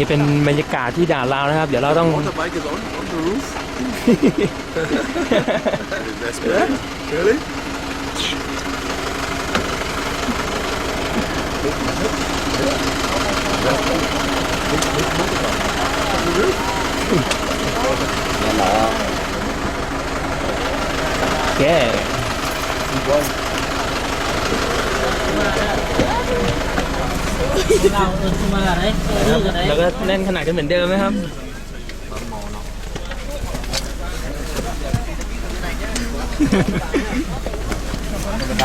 นี่เป็นบรรยากาศที่ด่านลาวนะครับ เดี๋ยวเราต้อง Motorbike is on, on the roof. yeah? Really? โอเค เราเออมาอะไรเออไหนแล้วก็แน่นขนาดกันเหมือนเดิมไหมครับ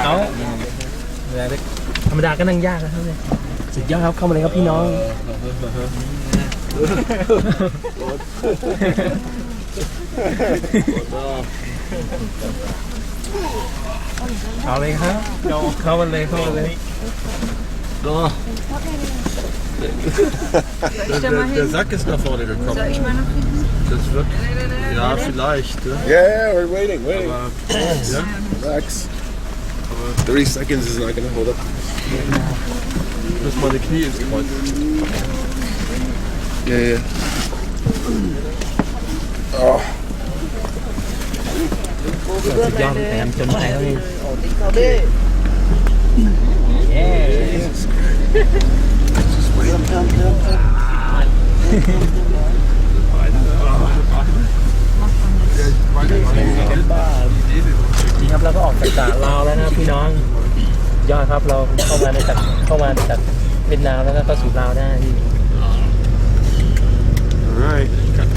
เอาธรรมดาก็นั่งยากนะครับเนี่ยสุดยอดครับเข้ามาเลยครับพี่น้องเอาเลยครับเข้ามาเลยเข้ามาเลย So. Der, der, der, Sack ist nach vorne gekommen. Soll ich mal nach hinten? Das wird. Ja, vielleicht. Ja, yeah, we're waiting, waiting. Aber, ja. Relax. Aber 30 seconds is not gonna hold up. Ich muss meine Knie ins Kreuz. Ja, ja. Oh. Ich glaube, นใจแล้วนี่จริงครับเราก็ออกจากด่านลาวแล้วนะครับพี่น้องยอดครับเราเข้ามาในจากเข้ามาจากเวียดนามแล้วก็เข้าสู่ลาวได้พี่ Alright. Ich kann,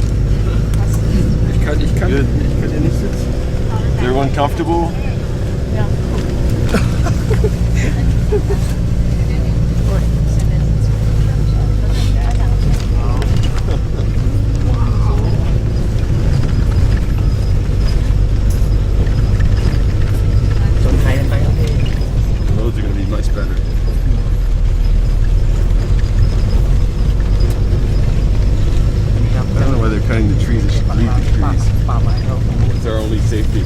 ich kann, ich kann hier nicht sitzen. Is everyone comfortable? Chọn roads are gonna be much better. นี่ครับ I don't know why they're cutting the trees. They should leave the ป่า trees. ป่าไม้ครับ It's our only safety.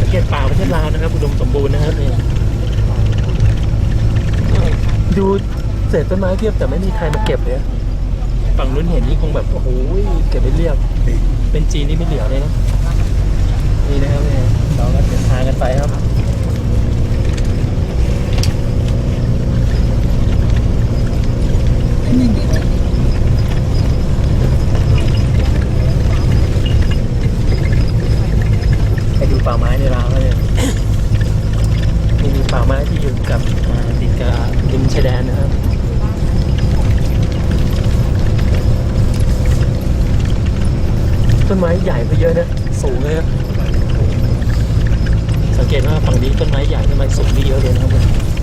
สังเกตป่าประเทศลาวนะครับอุดมสมบูรณ์นะครับนี่ ดูเศษต้นไม้เทียบแต่ไม่มีใครมาเก็บเลยฝั่งนู้นเห็นนี่คงแบบโอ้โหเก็บไปเรียบเป็นจีนนี่ไม่เหลือเลยนะนี่นะครับเนี่ยเราก็เดินทางกันไปครับ ต้นไม้ใหญ่ไปเยอะนะ สูงเลยนะสังเกตว่าฝั่งนี้ต้นไม้ใหญ่ต้นไม้สูงไปเยอะเลยนะครับ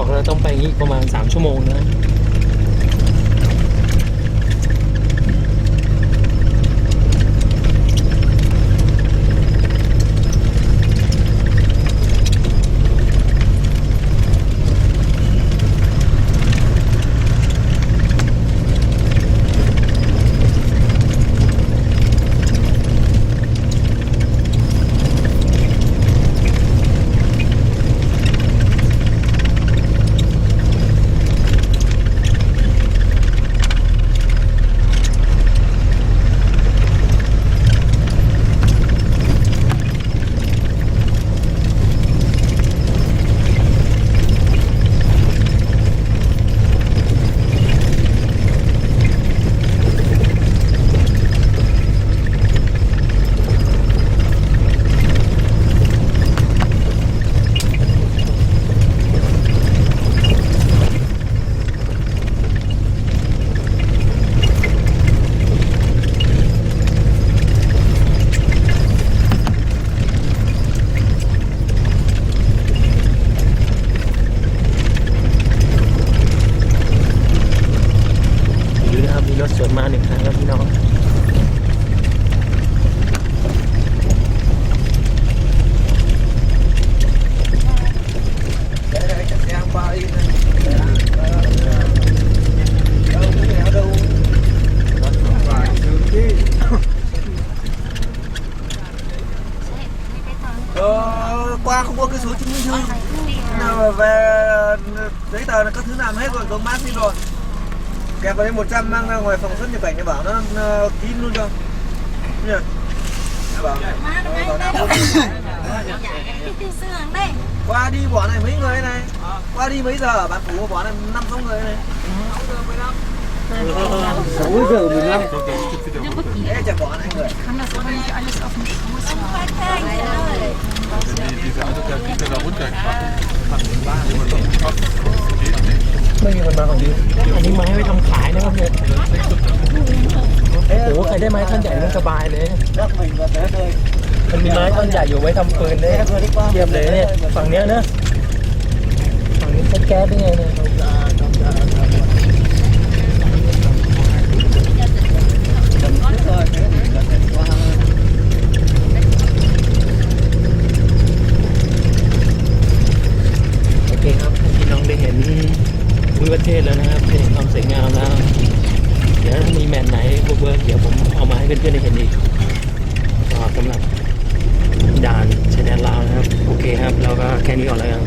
บอกเราต้องไปอีกประมาณ 3 ชั่วโมงนะ là các thứ làm hết rồi có mát đi rồi kèm vào đây 100 mang ra ngoài phòng xuất nhập cảnh để bảo nó, nó kín luôn cho nhỉ bảo, bảo qua đi bỏ này mấy người này qua đi mấy giờ bạn phủ bỏ này năm sáu người này sáu giờ mười lăm Ê, chả bỏ này người. Diese alte Kiste da runtergebracht. ไม่มีคนมาของดีอันนี้ไม้ไว้ทำขายนะครับเนี่ยโอ้โหใครได้ไม้ท่อนใหญ่มันสบายเลย มันมีไม้ท่อนใหญ่อยู่ไว้ทำปืนเลยเยี่ยมเลยเนี่ยฝั่งเนี้ยนะฝั่งนี้ใช้แก๊สได้ไงเนี่ย โอเคครับพี่น้องได้เห็นวิวประเทศ แล้วนะครับเห็นความสวยงามแล้ว เดี๋ยวถ้ามีแมนไหนเวิร์กเดี๋ยวผมเอามาให้เพื่อนๆได้เห็นอีกก็สำหรับด่านชายแดนลาวนะครับ โอเคครับ เราก็แค่นี้ก่อนแล้วกัน